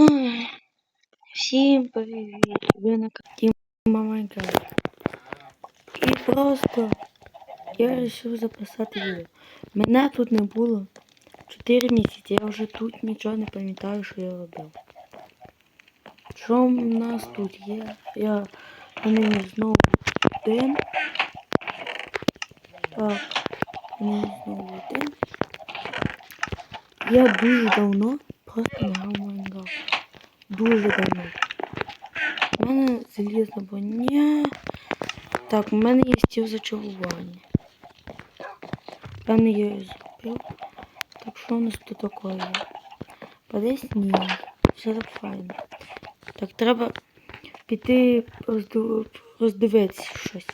Ой. Всім привіт! Ви на картині Майнкрафт. І просто я вирішив записати відео. Мене тут не було 4 місяці, я вже тут нічого не пам'ятаю, що я робив. Що в нас тут є? Я мені знову день. Так, у мене знову день. Я дуже давно просто не грав. Дуже давно. У мене залізна броня. Так, у мене є стіл зачарування. Певне я її зробив. Так що у нас тут таке є? Паде. Все так файно. Так, треба піти роздив... роздивитися щось.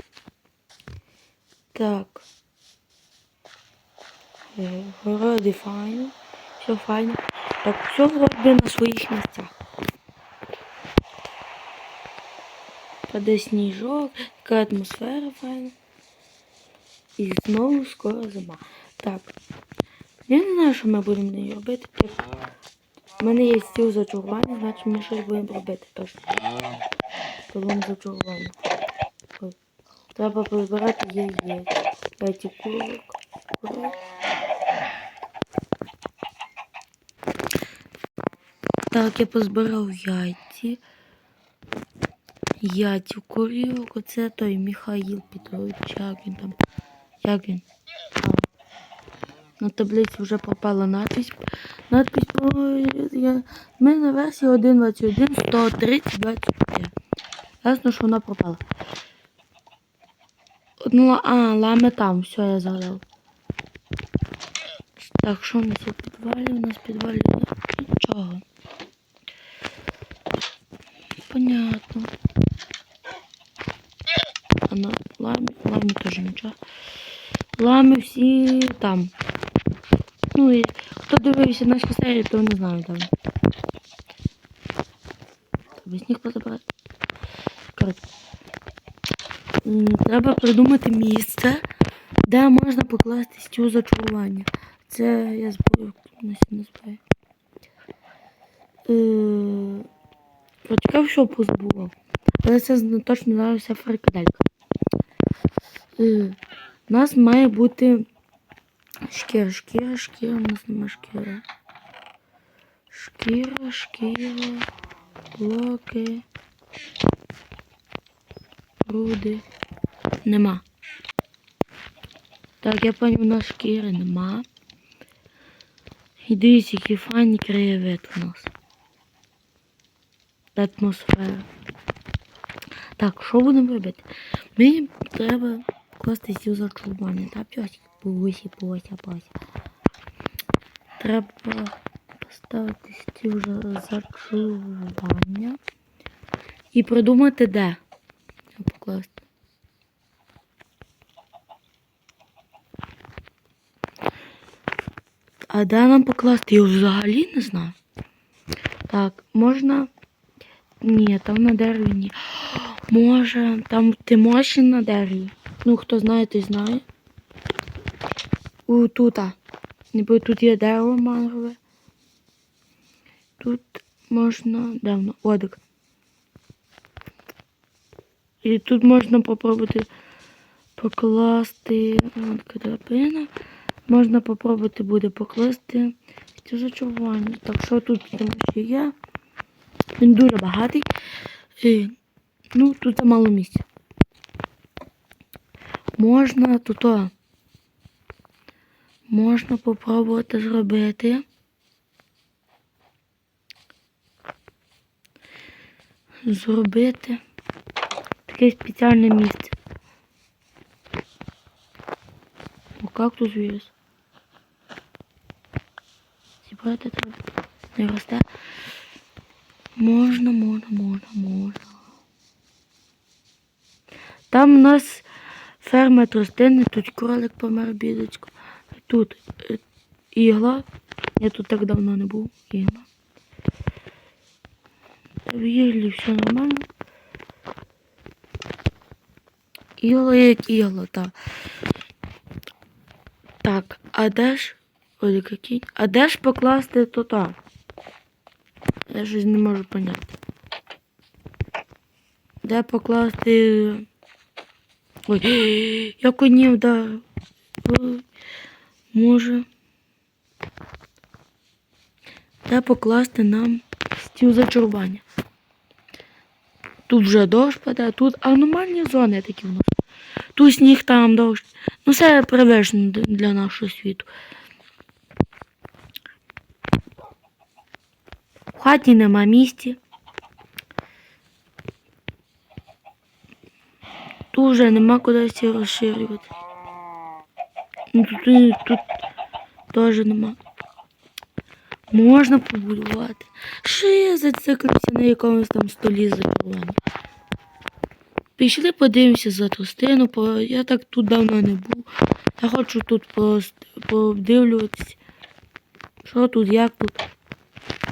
Так. Е, Городи файно. Все файно. Так, все вроде на своїх місцях. Паде сніжок, така атмосфера файна. І знову скоро зима. Так. Я не знаю, що ми будемо нею робити. Так. У мене є стіл зачарування, значить ми щось будемо робити теж. Колом зачарування. Треба позбирати яєць. П'яті курок. Курок. Так, я позбирав яйці. Яйці курілок. Оце той Михаїл Петрович. Як він там? Як він? А. На таблиці вже попала надпись. Надпись я... Ми на версії 1.21 130 25. Ясно, що вона пропала. Ну, а, ламе там, все, я згадав. Так, що у нас в підвалі? У нас в підвалі нічого. Понятно. А на ламі, ламі теж нічого. Лами всі там. Ну і хто дивився наші серії, то не знаю там. Треба сніг позабрати. Коротше. Треба придумати місце, де можна покласти стіл зачарування. Це я збою не збою. Е, Почекав, що позбула. Але це точно зараз фрикаделька. Е, у нас має бути шкіра, шкіра, шкіра, у нас нема шкіри. Шкіра, шкіра, блоки, руди. Нема. Так, я пам'ятаю, у нас шкіри нема. І дивіться, який файний краєвид у нас. Атмосфера. Так, що будемо робити? Мені треба класти стіл зачарування. Та пьосик, пуся, пуся, пуся. Треба поставити стіл за- зачарування. І придумати де. Покласти. А де нам покласти? Я взагалі не знаю. Так, можна. Ні, там на дереві ні. Може, там ти можеш на дереві. Ну, хто знає, той знає. У тута. Ніби тут є дерево мангове. Тут можна. Де воно? Одик. І тут можна попробувати покласти. Драбина. Можна попробувати буде покласти це зачарування. Так що тут що є. Він дуже багатий. І, ну, тут замало місця. Можна тут. о, Можна попробувати зробити. Зробити таке спеціальне місце. О, кактус виріс. Зібрати треба. Не росте. Можна, можна, можна, можна. Там у нас ферма тростини, тут кролик помер бідочку. Тут е, ігла. Я тут так давно не був. Ігла. В іглі все нормально. Ігла як ігла, так. Так, а де ж. Ой, який. А де ж покласти то там? Я щось не можу поняти. Де покласти. Ой, я коні вдарив. Ой, Може. Де покласти нам стіл зачарування. Тут вже дощ паде, тут аномальні зони такі в нас. Тут сніг там дощ. Ну все привично для нашого світу. Хаті нема місця. Тут вже нема куди всі розширювати. Ну, Тут, тут теж нема. Можна побудувати. Що я зациклився на якомусь там столі зачарування. Пішли подивимося за тростину, бо я так тут давно не був. Я хочу тут подивлюватися. Що тут, як тут?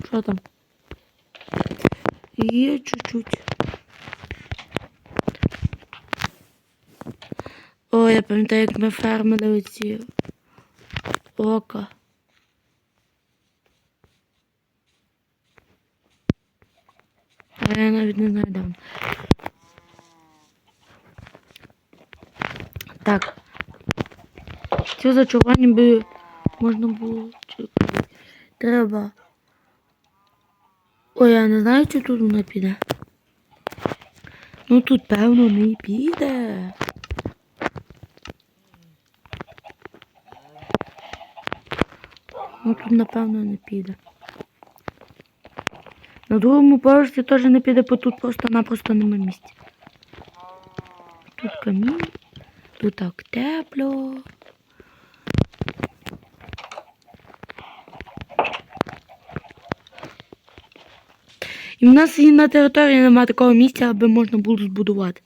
Що там? Є чуть-чуть. О, я пам'ятаю, як ми фермили оці ока. А я навіть не знаю, де. Так. Це зачарування би можна було чекати. Треба. Ой, я не знаю, чи тут вона піде. Ну тут певно не піде. Ну тут напевно не піде. На другому поверсі теж не піде, бо тут просто-напросто нема місця. Тут камінь, тут так тепло. І в нас і на території немає такого місця, аби можна було збудувати.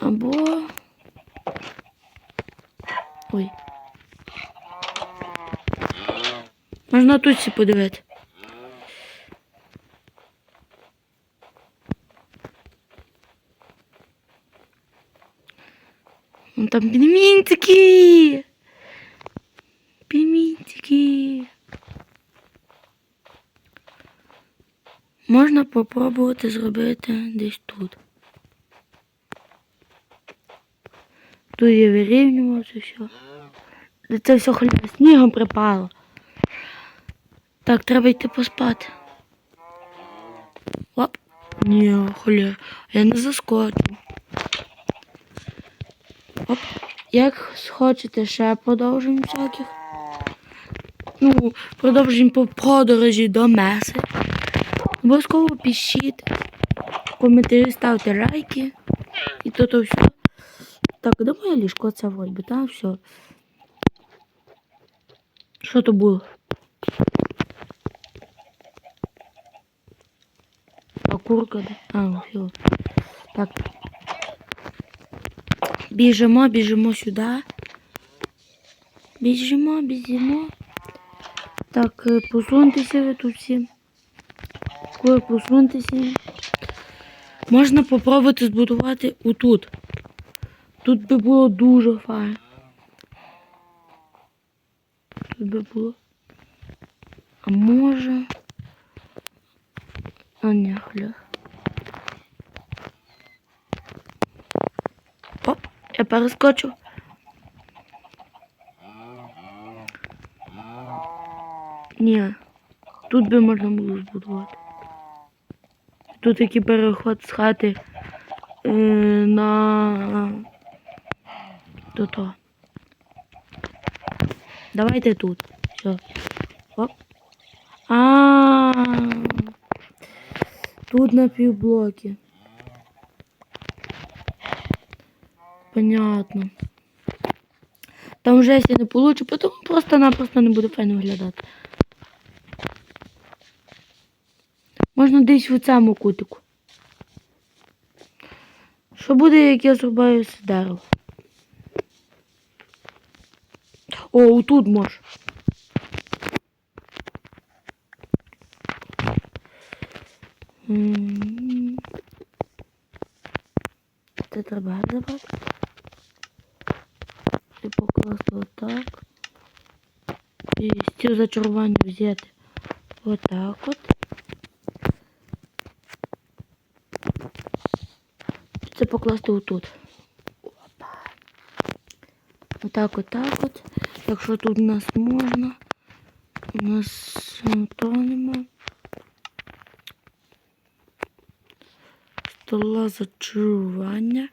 Або. Ой. Можна тут всі подивитися. Вон там пельментики. Пельментики. Можна попробувати зробити десь тут. Тут я вирівнював це все. Це все хліба снігом припало. Так, треба йти поспати. Оп. Ні, холєр, я не заскочу. Оп. Як хочете ще продовжуємо всяких. Ну, продовжуємо по подорожі до Меси. Обов'язково пишіть, коментарі, ставте лайки. І то то все. Так, де моє ліжко це вроді, там все. Що то було? А курка, да? А, все. Так. Біжимо, біжимо сюди. Біжимо, біжимо. Так, е, посуньтеся ви тут всі. Кури, посуньтеся. Можна попробувати збудувати отут. Тут би було дуже файно. Тут би було. А може. А не, хля. Оп, я перескочив. Ні, тут би можна було збудувати. Тут такий переход з хати е, на до того. Давайте тут. Все. Оп. А. Тут на півблоки. Понятно. Там вже якщо не получу, потім просто-напросто не буде файно виглядати. Можна десь в цьому кутику. Що буде, як я зрубаю з дерева? О, тут може. Це треба забрати. І покласти отак. І стіл зачарування взяти. Отак от. Це покласти отут. Опа. Отак, отак от. Якщо тут у нас можна. У нас то нема. Стола зачарування.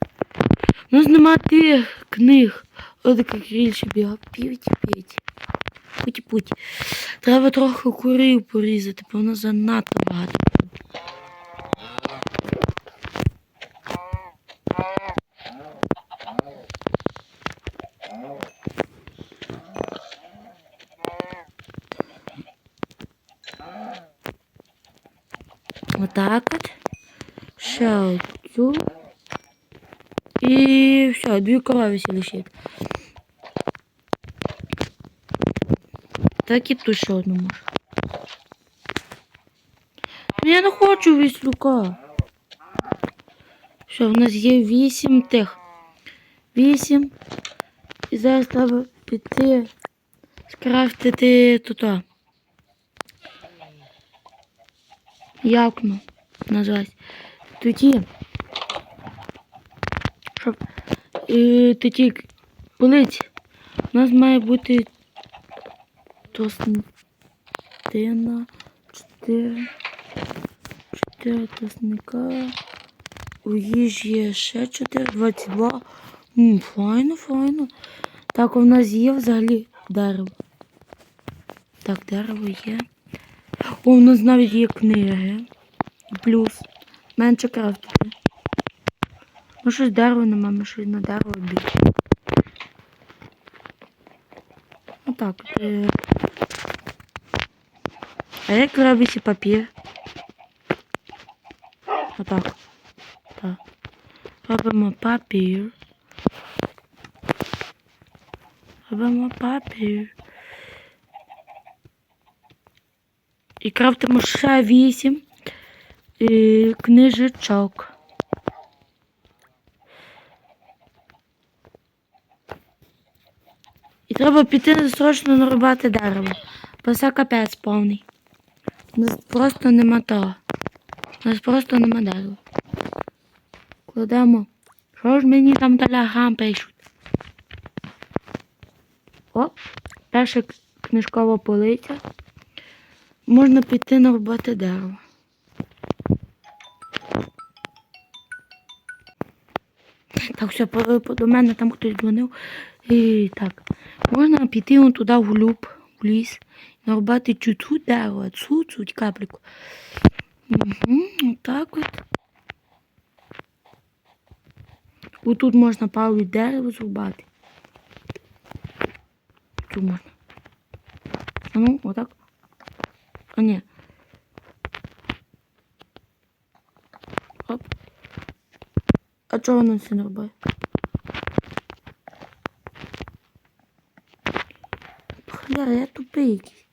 У нас нема тих книг. От як рільше бігав. Півті. Путі, путі. Треба трохи курів порізати, бо воно занадто багато. От. Ще оцю. І все, дві корови ще лишить. Так і тут ще одну можу. Ну, Я не хочу віслюка. Що, в нас є вісім тих. Вісім. І зараз треба піти скрафтити тут. Як ну назвати? Тоді. Щоб е, тоді полиці. У нас має бути тостина. Чотири. Чотири тосника. У їжі є ще 4, 22. М, файно, файно. Так, у нас є взагалі дерево. Так, дерево є. О, у нас навіть є книги. Плюс. Менше крафтити. Ну щось дерева нема, ми щось на дерево більше. Отак. Е... А як робиться папір? Отак. Так. Робимо папір. Робимо папір. І крафтимо ще вісім е, книжечок. І треба піти срочно нарубати дерево. Бо це капець повний. У нас просто нема того. У нас просто нема дерева. Кладемо. Що ж мені там телеграм пишуть? О, перша книжкова полиця. Можна піти нарубати дерево. Так, все, до мене там хтось дзвонив. І, так, можна піти он туди вглуб, в ліс, нарубати чуть-чуть дерева, чуть-чуть капліку. Угу, так от. Отут можна пару від дерева зрубати. Тут можна. А ну, отак. А ні. Оп. А чого воно це не робить? Хляра, я тупий якийсь.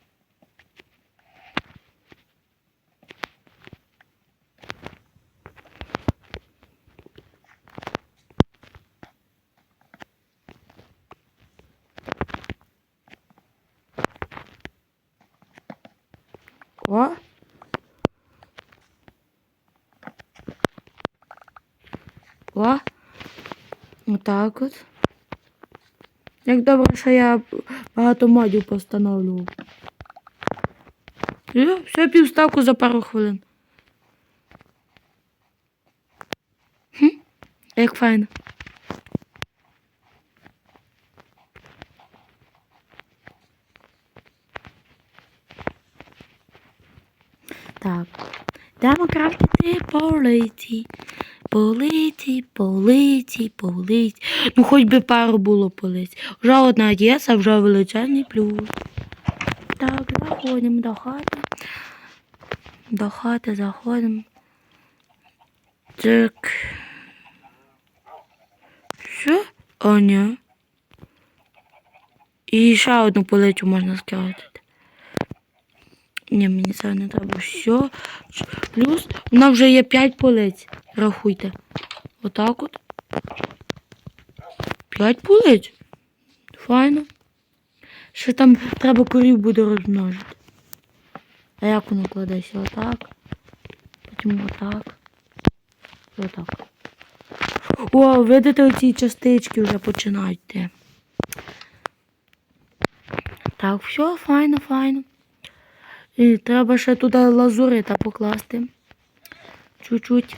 О. О. Отак от. Як добре, що я багато модів постановлював. І все півставку за пару хвилин. Хм, як файно. Так. Йдемо крафтити полиці. Полиці, полиці, полиці. Ну, хоч би пару було полиць. Вже одна є, вже величезний плюс. Так, заходимо до хати. До хати заходимо. Так. Що? О, ні. І ще одну полицю можна скрафтити. Ні, мені це не треба. Все. Плюс у нас вже є 5 полиць. Рахуйте. Отак от. 5 полиць. Файно. Ще там треба корів буде розмножити. А як воно кладеться? Отак. Потім отак. Отак. О, видите, оці частички вже починають. Так, все, файно, файно. І треба ще туди лазурита покласти. Чуть-чуть.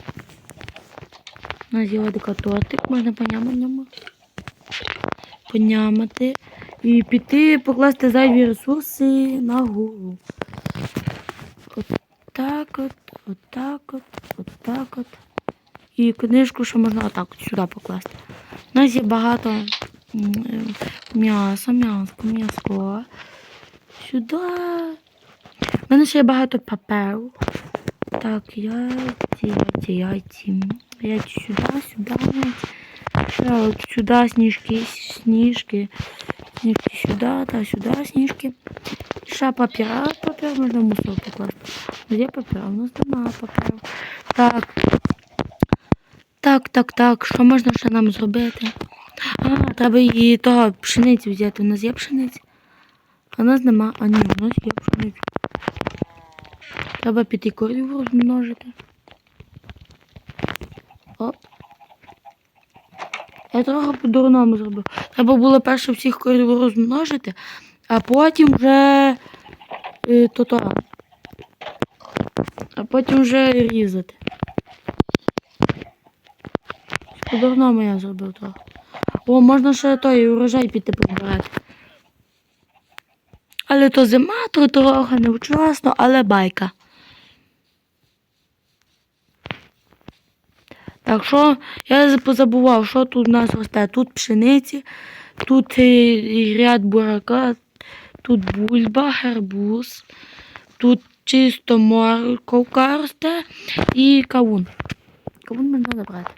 На зілодика тортик, можна понямати. Понямати. І піти покласти зайві ресурси на гору. Отак от, отак от, отак от. І книжку ще можна отак от сюди покласти. У нас є багато е, м'яса, м'ясо, м'ясо. Сюди. У мене ще є багато паперу. Так, яйці, яйці, яйці. Яйці сюди, сюди. От сюди сніжки, сніжки. Сніжки сюди, та сюди сніжки. Ще папіра, папір можна мусор покласти. Де папір? У нас немає паперу. Так. Так, так, так. Що можна ще нам зробити? А, треба її того пшениці взяти. У нас є пшениця? У нас нема. А ні, у нас є пшениця. Треба піти корів розмножити. Оп. Я трохи по-дурному зробив. Треба було перше всіх корів розмножити, а потім вже е, то то. А потім вже різати. По-дурному я зробив трохи. О, можна ще той урожай піти прибирати. Але то зима, то трохи невчасно, але байка. Так що я позабував, що тут у нас росте. Тут пшениці, тут е, ряд бурака, тут бульба, гарбуз, тут чисто морковка росте і кавун. Кавун можна забрати.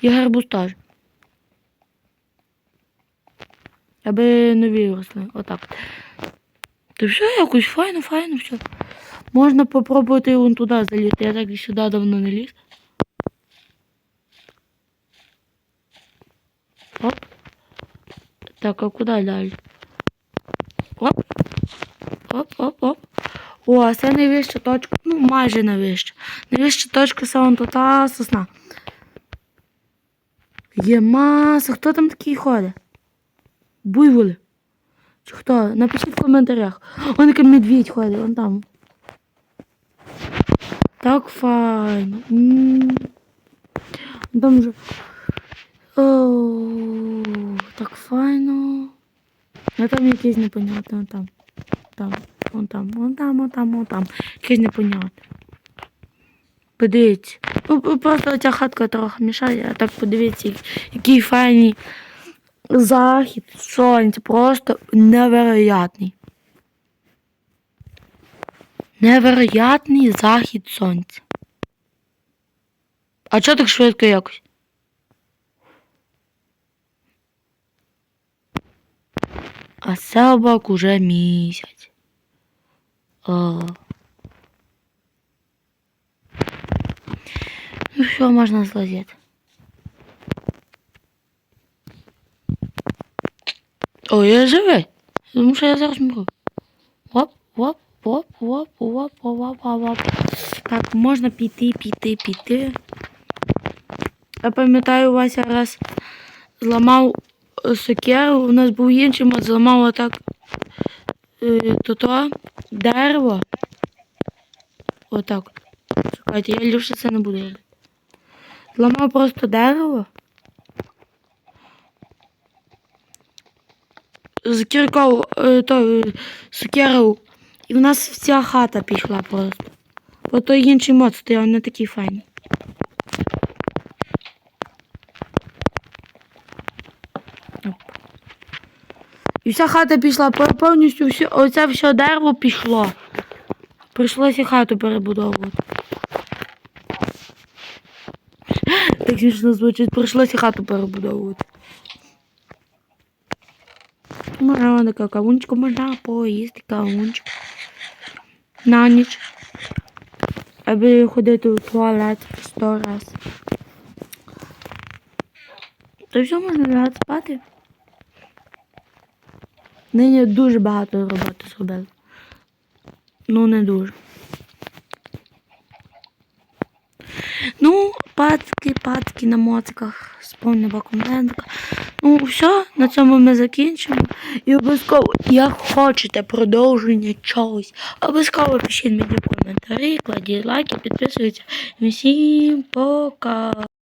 І гарбуз теж. Аби нові росли. Отак. То все якось файно, файно, все. Можна попробувати вон туди залізти. Я так і сюди давно не ліз. Оп. Так, а куди далі? Оп. Оп, оп, оп. О, а це найвища точка. Ну, майже найвища. Найвища точка це вон та сосна. Є маса. Хто там такий ходить? Буйволи. Хто? Напишіть в коментарях. Вон який медвідь ходить, вон там. Так файно. М. Там вже. О, так файно. А там якийсь непонятний, вон там. Там, вон там, вон там, вон там, вон там. Якийсь непонятний. Подивіться. Ну, Просто ця хатка трохи мішає, а так подивіться, як- який файний захід сонця. Просто невероятний. Невероятний захід сонця. А чого так швидко якось? А собак уже місяць. О. Ну що можна злазити? О, я живий. Тому що я зараз мру. Оп, оп, оп, оп, оп, оп, оп, оп. Так, можна піти, піти, піти. Я пам'ятаю, Вася раз зламав е, сокеру, у нас був інший мод, зламав отак е, то-то дерево. Отак. Чекайте, я ліпше це не буду робити. Зламав просто дерево. З кіркою, е, то, е. І в нас вся хата пішла просто. Бо той інший мод стояв не такий файний. І вся хата пішла повністю всю, оце все дерево пішло. Прийшлося хату перебудовувати. Так смішно звучить, прийшлося хату перебудовувати. Така кавунчика, можна поїсти кавунчик. На ніч. Аби ходити у туалет сто раз. То все можна лягати спати. Нині дуже багато роботи зробили. Ну, не дуже. Пацки, пацки на моцках з баком. Ну, все, на цьому ми закінчимо. І обов'язково, як хочете продовження чогось, обов'язково пишіть мені коментарі, кладіть лайки, підписуйтесь. Всім пока!